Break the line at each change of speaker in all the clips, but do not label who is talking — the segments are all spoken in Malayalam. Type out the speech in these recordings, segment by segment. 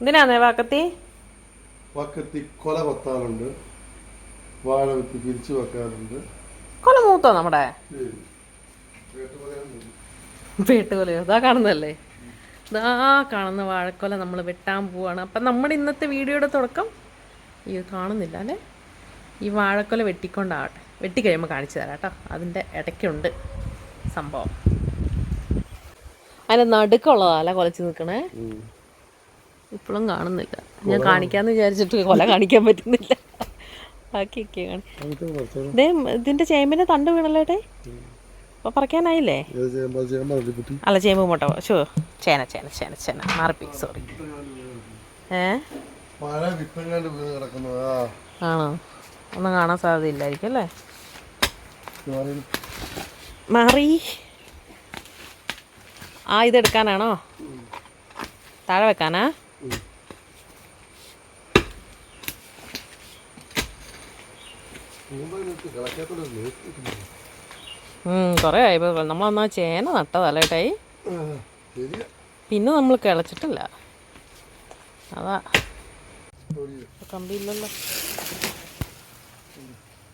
എന്തിനാന്നേ വാക്കത്തി?
വക്കത്തി കൊല കൊത്താറുണ്ട്. വാഴ വിത്ത് പിരിച്ചു വെക്കാറുണ്ട്.
കൊല മൂത്തോ നമ്മുടെ? കാണുന്നല്ലേ ഇതാ ഇതാ കാണുന്ന വാഴക്കൊല നമ്മൾ വെട്ടാൻ പോവാണ്. അപ്പം നമ്മുടെ ഇന്നത്തെ വീഡിയോയുടെ തുടക്കം ഈ കാണുന്നില്ല അല്ലേ? ഈ വാഴക്കൊല വെട്ടിക്കൊണ്ടാവട്ടെ. വെട്ടിക്കഴിയുമ്പോൾ കാണിച്ചു തരാം കേട്ടോ. അതിന്റെ ഇടയ്ക്കുണ്ട് സംഭവം. അതിന്റെ നടുക്കുള്ളതാ അല്ല കൊലച്ച് നിൽക്കണേ. ഇപ്പോഴും കാണുന്നില്ല. ഞാൻ കാണിക്കാന്ന് വിചാരിച്ചിട്ട് കൊല കാണിക്കാൻ പറ്റുന്നില്ല. ബാക്കിയൊക്കെ കാണി
അങ്ങനത്തെ കുറച്ചോളം
ഇതേ തണ്ട് വീണല്ലേട്ടെ? അപ്പോൾ പറിക്കാനായില്ലേ? അല്ല ചേമ്പ് മുട്ട ഷോ ചേന ചേന ചേന ചേന. മാറിപ്പി സോറി ഏ? ആണോ? ഒന്നും കാണാൻ സാധ്യതയില്ലായിരിക്കും അല്ലേ? മാറി. ആ ഇതെടുക്കാനാണോ? താഴെ വെക്കാനാ? കുറേ ആയി. നമ്മളന്നാ ചേന നട്ടതല്ലേ ഏട്ടായി
ആ,
പിന്നെ നമ്മൾ കിളച്ചിട്ടില്ല. അതാ. കമ്പിയില്ലല്ലോ.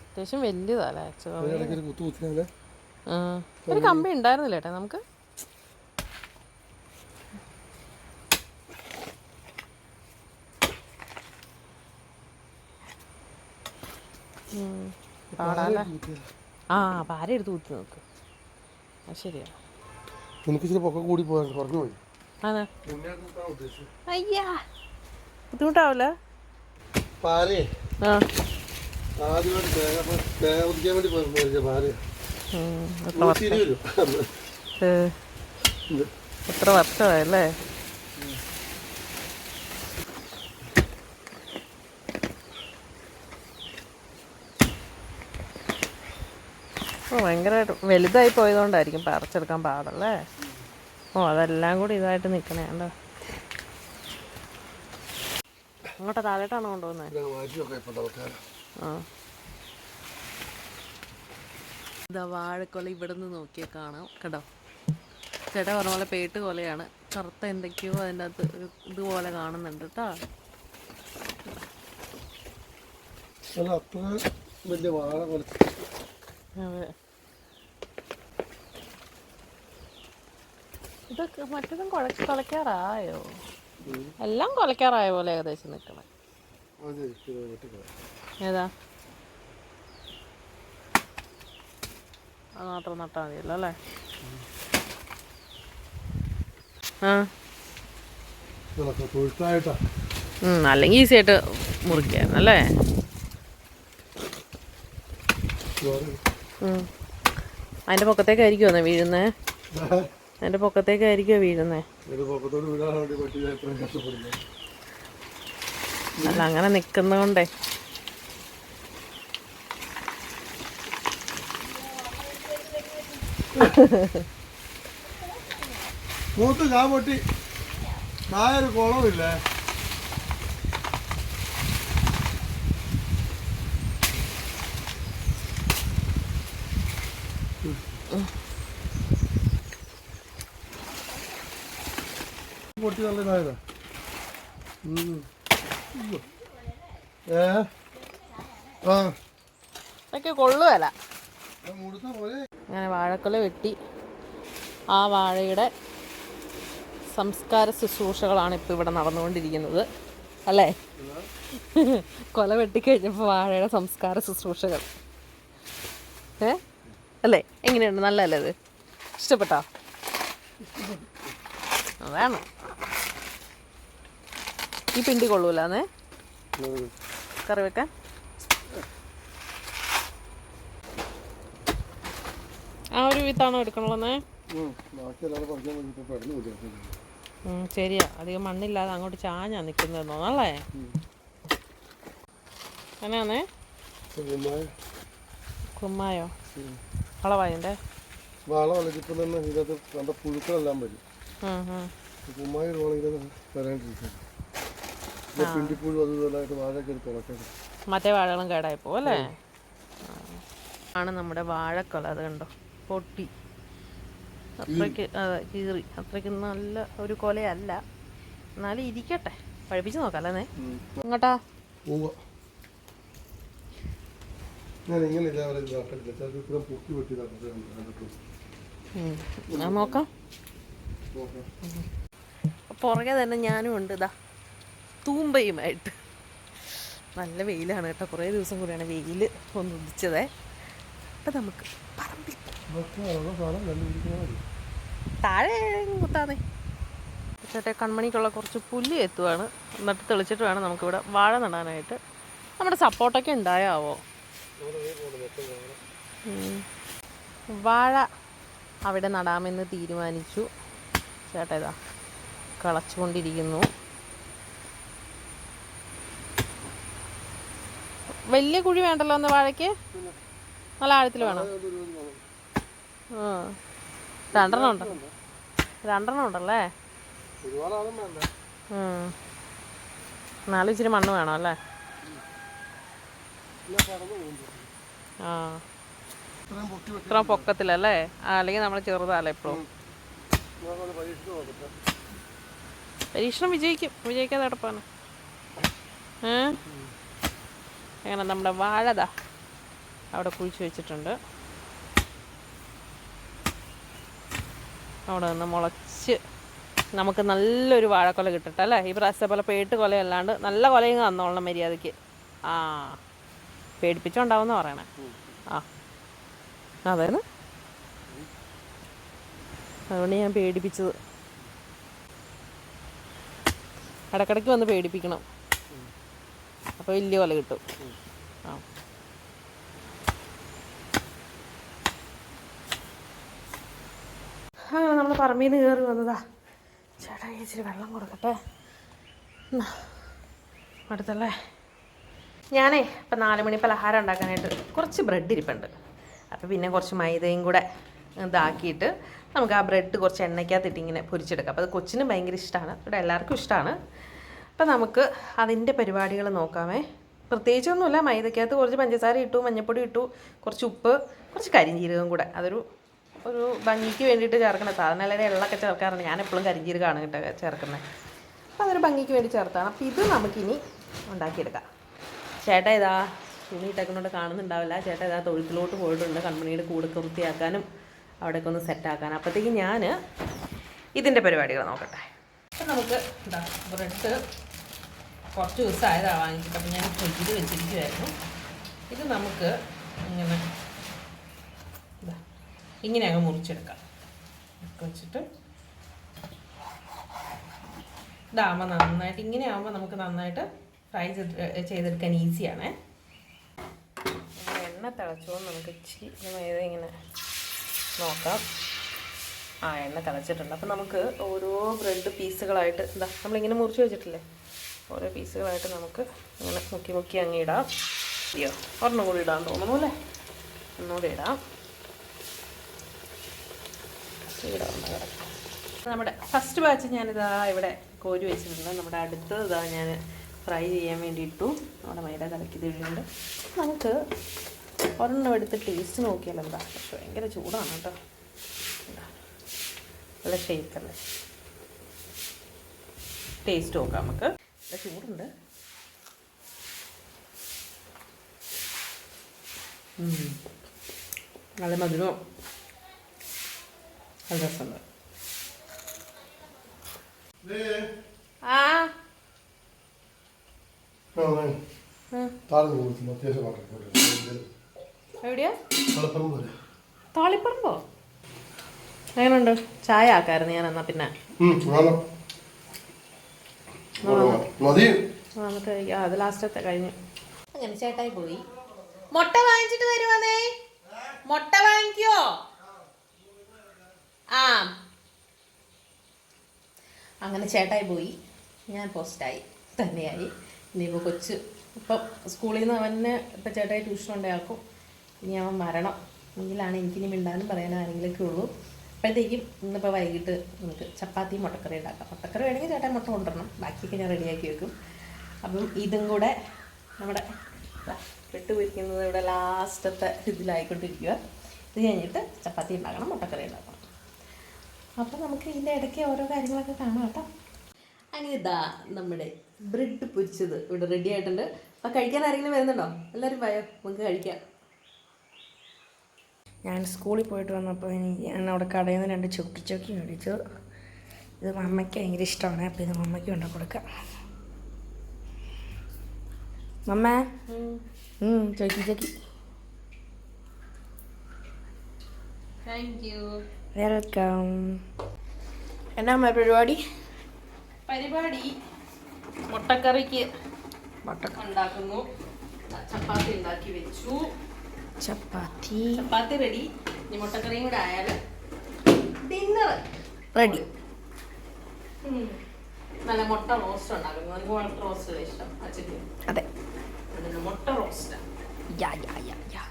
അത്യാവശ്യം വലിയതല്ലേ
ഒരു
കമ്പി ഉണ്ടായിരുന്നില്ല ഏട്ടാ നമുക്ക്? പാടാല്ലേ? ആ പാര എടുത്ത് കുത്തി നോക്ക്. അത് ശരിയാ.
ഇച്ചിരി പൊക്കം കൂടി കുറഞ്ഞു പോയി.
അയ്യാ. ബുദ്ധിമുട്ടാവില്ല
പാലേ.
ആ.
ആദ്യമായിട്ട് തേങ്ങ തേങ്ങ പൊതിക്കാൻ വേണ്ടി
എത്ര വർഷമായല്ലേ? ഭയങ്കരമായിട്ട് വലുതായി പോയതുകൊണ്ടായിരിക്കും പറിച്ചെടുക്കാൻ പാടല്ലേ ഓ അതെല്ലാം കൂടി ഇതായിട്ട് നിൽക്കണേ കണ്ടോ? അങ്ങോട്ട് താഴെട്ടാണ് കൊണ്ടുപോകുന്നത് ആ. ഇതാ വാഴക്കൊല ഇവിടെ നിന്ന് നോക്കിയാൽ കാണാം കേട്ടോ ചേട്ടാ പറഞ്ഞ പോലെ പേട്ട് കൊലയാണ് കറുത്ത എന്തൊക്കെയോ അതിന്റെ അകത്ത് ഒരു ഇതുപോലെ കാണുന്നുണ്ട് കേട്ടോ
അല്ല അത്ര വലിയ വാഴ കൊല
അതെ. ഇതൊക്കെ മറ്റേതും കുഴ കുലയ്ക്കാറായോ എല്ലാം കൊലക്കാറായ പോലെ ഏകദേശം നിൽക്കണം
ഇത്.
ഏതാ? അത് മാത്രം നട്ടാൽ മതിയല്ലോ അല്ലേ? ആ. അല്ലെങ്കിൽ ഈസി ആയിട്ട് മുറിക്കായിരുന്നു അല്ലേ. അതിന്റെ പൊക്കത്തേക്കായിരിക്കുമോ വീഴുന്നേ? അതിന്റെ പൊക്കത്തേക്കായിരിക്കോ വീഴുന്നേ. അല്ല അങ്ങനെ നിൽക്കുന്നതുകൊണ്ടേ
മൂത്ത് ഞാൻ പൊട്ടി. നായൊരു കുളമില്ലേ? പൊട്ടി ഉം. ഏ? ആ.
അതൊക്കെ കൊള്ളുവല്ല. അങ്ങനെ വാഴക്കൊല വെട്ടി ആ വാഴയുടെ സംസ്കാര ശുശ്രൂഷകളാണ് ഇപ്പോൾ ഇവിടെ നടന്നുകൊണ്ടിരിക്കുന്നത്. അല്ലേ? കൊല വെട്ടിക്കഴിഞ്ഞപ്പോൾ വാഴയുടെ സംസ്കാര ശുശ്രൂഷകൾ. ഏ? അല്ലേ? എങ്ങനെയുണ്ട്? നല്ലല്ലേ ഇത് ഇഷ്ടപ്പെട്ടോ. അതാണ് ഈ പിണ്ടി കൊള്ളൂലെന്നേ? കറി വെക്കാൻ ആ ഒരു വിത്താണോ എടുക്കണുള്ളന്നേ? ശരിയാ. അധികം മണ്ണില്ലാതെ അങ്ങോട്ട് ചാഞ്ഞാ നിൽക്കുന്നത് തോന്നല്ലേ അങ്ങനെയാന്നേ? കുമ്മായോ. വളവായന്റെ
വളം അലച്ചിപ്പം തന്നെ ഇതിനകത്ത് കണ്ട പുഴുക്കളെല്ലാം വരും. കുമ്മായി റോളിങ്ങനെ വരാണ്ടിരിക്കും ഇത് പിണ്ടിപ്പുഴു അത് ഇതെല്ലാമായിട്ട് വാഴയൊക്കെ എടുത്ത് ഉണക്കണം
മറ്റേ വാഴകളും കേടായി അല്ലേ. ആണ് നമ്മുടെ വാഴക്കൊല അത് കണ്ടോ? പൊട്ടി. അത്രയ്ക്ക് അതെ കീറി. അത്രയ്ക്ക് നല്ല ഒരു കൊലയല്ല. എന്നാലും ഇരിക്കട്ടെ. പഴിപ്പിച്ച് നോക്കാം അല്ലേ? ഇങ്ങോട്ടാ നോക്കാം. പുറകെ തന്നെ ഞാനും ഉണ്ട്. ഇതാ തൂമ്പയുമായിട്ട്. നല്ല വെയിലാണ് കേട്ടോ. കുറേ ദിവസം കൂടിയാണ് വെയിൽ ഒന്ന് ഉദിച്ചതേ. അപ്പം നമുക്ക് താഴെ കുത്താതെ ചേട്ടാ കൺമണിക്കുള്ള കുറച്ച് പുല്ല് എത്തുവാണ്. എന്നിട്ട് തെളിച്ചിട്ട് വേണം നമുക്കിവിടെ വാഴ നടാനായിട്ട്. നമ്മുടെ സപ്പോർട്ടൊക്കെ ഉണ്ടായാവോ? വാഴ അവിടെ നടാമെന്ന് തീരുമാനിച്ചു. ചേട്ടാ ഇതാ കളച്ചുകൊണ്ടിരിക്കുന്നു. വലിയ കുഴി വേണ്ടല്ലോ ഒന്ന് വാഴയ്ക്ക്? നല്ല ആഴത്തിൽ വേണം. ആ. രണ്ടെണ്ണം ഉണ്ട്. രണ്ടെണ്ണം ഉണ്ടല്ലേ? നാളെ ഇച്ചിരി മണ്ണ് വേണം അല്ലേ? ആ. ഇത്ര പൊക്കത്തിലല്ലേ? അല്ലെങ്കിൽ നമ്മൾ ചെറുതാല്ലേ
നോക്കട്ടെ
പരീക്ഷണം വിജയിക്കും. വിജയിക്കാതെ കിടപ്പാണ്. അങ്ങനെ നമ്മുടെ വാഴതാ അവിടെ കുഴിച്ച് വെച്ചിട്ടുണ്ട്. അവിടെ നിന്ന് മുളച്ച് നമുക്ക് നല്ലൊരു വാഴക്കൊല കിട്ടട്ടെ അല്ലേ? ഈ പ്രാവശ്യത്തെ പോലെ പേട്ട് കൊലയല്ലാണ്ട് നല്ല കൊലയും തന്നോളണം മര്യാദയ്ക്ക്. ആ പേടിപ്പിച്ചുണ്ടാവുമെന്ന് പറയണേ. ആ. അതേന്ന്? അതുകൊണ്ട് ഞാൻ പേടിപ്പിച്ചത്. ഇടക്കിടയ്ക്ക് വന്ന് പേടിപ്പിക്കണം. അപ്പോൾ വലിയ കൊല കിട്ടും. ആ. അങ്ങനെ നമ്മൾ പറമ്പിൽ നിന്ന് കയറി വന്നതാ. ചേട്ടാ ഇച്ചിരി വെള്ളം കൊടുക്കട്ടെ? അടുത്തല്ലേ? ഞാനേ ഇപ്പം നാല് മണി പലഹാരം ഉണ്ടാക്കാനായിട്ട് കുറച്ച് ബ്രെഡ് ഇരിപ്പുണ്ട്. അപ്പോൾ പിന്നെ കുറച്ച് മൈദയും കൂടെ ഇതാക്കിയിട്ട് നമുക്ക് ആ ബ്രെഡ് കുറച്ച് എണ്ണയ്ക്കകത്തിട്ട് ഇങ്ങനെ പൊരിച്ചെടുക്കാം. അപ്പോൾ അത് കൊച്ചിന് ഭയങ്കര ഇഷ്ടമാണ് ഇവിടെ എല്ലാവർക്കും ഇഷ്ടമാണ് അപ്പം നമുക്ക് അതിന്റെ പരിപാടികൾ നോക്കാമേ. പ്രത്യേകിച്ചൊന്നുമില്ല മൈദക്കകത്ത് കുറച്ച് പഞ്ചസാര ഇട്ടു മഞ്ഞൾപ്പൊടി ഇട്ടു കുറച്ച് ഉപ്പ് കുറച്ച് കരിഞ്ജീരകം കൂടെ. അതൊരു ഒരു ഭംഗിക്ക് വേണ്ടിയിട്ട് ചേർക്കണ. സാധനം അല്ലെങ്കിൽ എള്ളൊക്കെ ചേർക്കാറുണ്ട്. ഞാൻ എപ്പോഴും കരിഞ്ജീരകമാണ് കേട്ടോ ചേർക്കുന്നത് അപ്പോൾ അതൊരു ഭംഗിക്ക് വേണ്ടി ചേർത്താണ്. അപ്പോൾ ഇത് നമുക്കിനി ഉണ്ടാക്കിയെടുക്കാം. ചേട്ടാ ഇതാ തുണി ഇട്ടേക്കുന്നോണ്ട് കാണുന്നുണ്ടാവില്ല. ചേട്ടാ ഇതാ തൊഴുത്തിലോട്ട് പോയിട്ടുണ്ട്. കമ്പനിയുടെ കൂടെ വൃത്തിയാക്കാനും അവിടെയൊക്കെ ഒന്ന് സെറ്റാക്കാൻ അപ്പോഴത്തേക്ക് ഞാൻ ഇതിന്റെ പരിപാടികൾ നോക്കട്ടെ. അപ്പം നമുക്ക് എന്താ ബ്രെഡ് കുറച്ച് ദിവസമായതാണ് വാങ്ങിച്ചിട്ട് അപ്പം ഞാൻ ഫ്രിഡ്ജിൽ വെച്ചിരിക്കുമായിരുന്നു ഇത് നമുക്ക് ഇങ്ങനെ ഇതാ ഇങ്ങനെ അങ്ങ് മുറിച്ചെടുക്കാം വെച്ചിട്ട് ഇതാകുമ്പോൾ നന്നായിട്ട് ഇങ്ങനെ ആവുമ്പോൾ നമുക്ക് നന്നായിട്ട് ഫ്രൈ ചെയ്ത് ചെയ്തെടുക്കാൻ ഈസിയാണേ എണ്ണ തിളച്ചോ നമുക്ക് ഇച്ചിരി ഇങ്ങനെ നോക്കാം. ആ എണ്ണ തിളച്ചിട്ടുണ്ട്. അപ്പം നമുക്ക് ഓരോ ബ്രെഡ് പീസുകളായിട്ട് എന്താ നമ്മളിങ്ങനെ മുറിച്ച് വെച്ചിട്ടില്ലേ? ഓരോ പീസുകളായിട്ട് നമുക്ക് ഇങ്ങനെ മുക്കി മുക്കി അങ്ങ് ഇടാം. അയ്യോ ഒരെണ്ണം കൂടി ഇടാൻ തോന്നുന്നു അല്ലേ? ഒന്നുകൂടി ഇടാം. നമ്മുടെ ഫസ്റ്റ് ബാച്ച് ഞാനിതാ ഇവിടെ കോരി വെച്ചിട്ടുണ്ട്. നമ്മുടെ അടുത്തത് ഇതാ ഞാൻ ഫ്രൈ ചെയ്യാൻ വേണ്ടി ഇട്ടു നമ്മുടെ മൈദ കലക്കി തിഴിയുണ്ട് നമുക്ക് ഒരെണ്ണം എടുത്ത് ടേസ്റ്റ് നോക്കിയാൽ എന്താ? പക്ഷെ ഭയങ്കര ചൂടാണ് കേട്ടോ. നല്ല നല്ല ഷേക്കല്ലേ ടേസ്റ്റ് നോക്കാം നമുക്ക്. നല്ല ചൂടുണ്ട്. നല്ല മധുരവും. നല്ല രസമുണ്ട്. ആ.
താഴെ അത്യാവശ്യം പറഞ്ഞു
എവിടെയാ? താളിപ്പറമ്പോ എങ്ങനെയുണ്ട് ചായ ആക്കായിരുന്നു ഞാൻ എന്നാ പിന്നെ. അത് ലാസ്റ്റത്തെ കഴിഞ്ഞു. അങ്ങനെ ചേട്ടായി പോയി. മുട്ട വാങ്ങിച്ചിട്ട് വരുവാന്നേ. മുട്ട വാങ്ങിക്കോ? ആ. അങ്ങനെ ചേട്ടായി പോയി. ഞാൻ പോസ്റ്റായി തന്നെയായി. ഇനിയിപ്പോൾ കൊച്ച് ഇപ്പം സ്കൂളിൽ നിന്ന് അവന് ഇപ്പം ചേട്ടായി ട്യൂഷൻ ഉണ്ടാക്കും ഇനി അവൻ വരണം എങ്കിലാണ് എനിക്കിനി മിണ്ടാനും പറയാനും ആരെങ്കിലുമൊക്കെ ഉള്ളൂ. അപ്പോഴത്തേക്കും ഇന്നിപ്പോൾ വൈകിട്ട് നമുക്ക് ചപ്പാത്തി മുട്ടക്കറി ഉണ്ടാക്കാം. മുട്ടക്കറി വേണമെങ്കിൽ ചേട്ടൻ മുട്ട കൊണ്ടുവരണം. ബാക്കിയൊക്കെ ഞാൻ റെഡിയാക്കി വെക്കും. അപ്പം ഇതും കൂടെ നമ്മുടെ വിട്ടു പിരിക്കുന്നത് പൊരിക്കുന്നത് ഇവിടെ ലാസ്റ്റത്തെ ഇതിലായിക്കൊണ്ടിരിക്കുക ഇത് കഴിഞ്ഞിട്ട് ചപ്പാത്തി ഉണ്ടാക്കണം മുട്ടക്കറി ഉണ്ടാക്കണം. അപ്പം നമുക്ക് ഇതിന്റെ ഇടയ്ക്ക് ഓരോ കാര്യങ്ങളൊക്കെ കാണാം കേട്ടോ. അനിതാ നമ്മുടെ ബ്രെഡ് പൊരിച്ചത് ഇവിടെ റെഡി ആയിട്ടുണ്ട്. അപ്പം കഴിക്കാൻ ആരെങ്കിലും വരുന്നുണ്ടോ? എല്ലാവരും വയോ നമുക്ക് കഴിക്കാം.
ഞാൻ സ്കൂളിൽ പോയിട്ട് വന്നപ്പോൾ എനിക്ക് ഞാൻ അവിടെ കടയിൽ നിന്ന് രണ്ട് ചുക്കി ചൊക്കി മേടിച്ചു. ഇത് മമ്മയ്ക്ക് ഭയങ്കര ഇഷ്ടമാണ്. അപ്പോൾ ഇത് മമ്മയ്ക്ക് കൊണ്ടു കൊടുക്കാം. മമ്മ? ചോക്കി ചൊക്കി. വെൽക്കം എന്നാ അമ്മ പരിപാടി?
പരിപാടി. മുട്ടക്കറിക്ക്
മുട്ട
ഉണ്ടാക്കുന്നു. ചപ്പാത്തി ഉണ്ടാക്കി വെച്ചു.
ചപ്പാത്തി.
ചപ്പാത്തി റെഡി ഇനി മുട്ടക്കറിയും കൂടെ ആയാൽ ഡിന്നർ
റെഡി
നല്ല മുട്ട റോസ്റ്റ് ഉണ്ടാക്കും മുട്ട റോസ്റ്റ് ഇഷ്ടം? അച്ഛൻ
അതെ.
മുട്ട റോസ്റ്റ്
യാ യാ യാ യാ